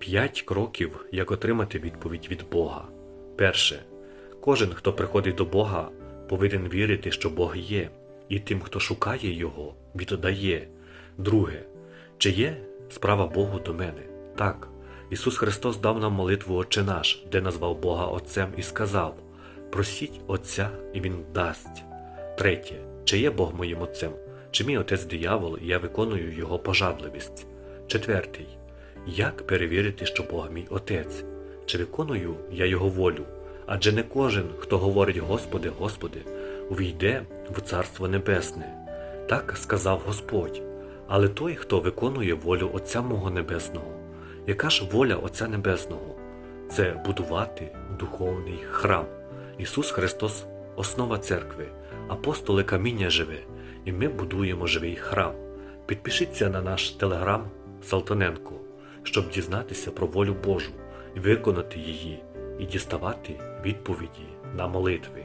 П'ять кроків, як отримати відповідь від Бога. Перше. Кожен, хто приходить до Бога, повинен вірити, що Бог є, і тим, хто шукає Його, віддає. Друге. Чи є справа Богу до мене? Так. Ісус Христос дав нам молитву Отче наш, де назвав Бога Отцем і сказав: Просіть Отця, і Він дасть. Третє. Чи є Бог моїм Отцем? Чи мій отець диявол, і я виконую його пожадливість? Четвертий. Як перевірити, що Бог мій Отець? Чи виконую я Його волю? Адже не кожен, хто говорить Господи, Господи, увійде в Царство Небесне. Так сказав Господь. Але той, хто виконує волю Отця мого Небесного. Яка ж воля Отця Небесного? Це будувати духовний храм. Ісус Христос основа церкви, апостоли каміння живе, і ми будуємо живий храм. Підпишіться на наш телеграм Салтаненко, щоб дізнатися про волю Божу виконати її, і діставати відповіді на молитви.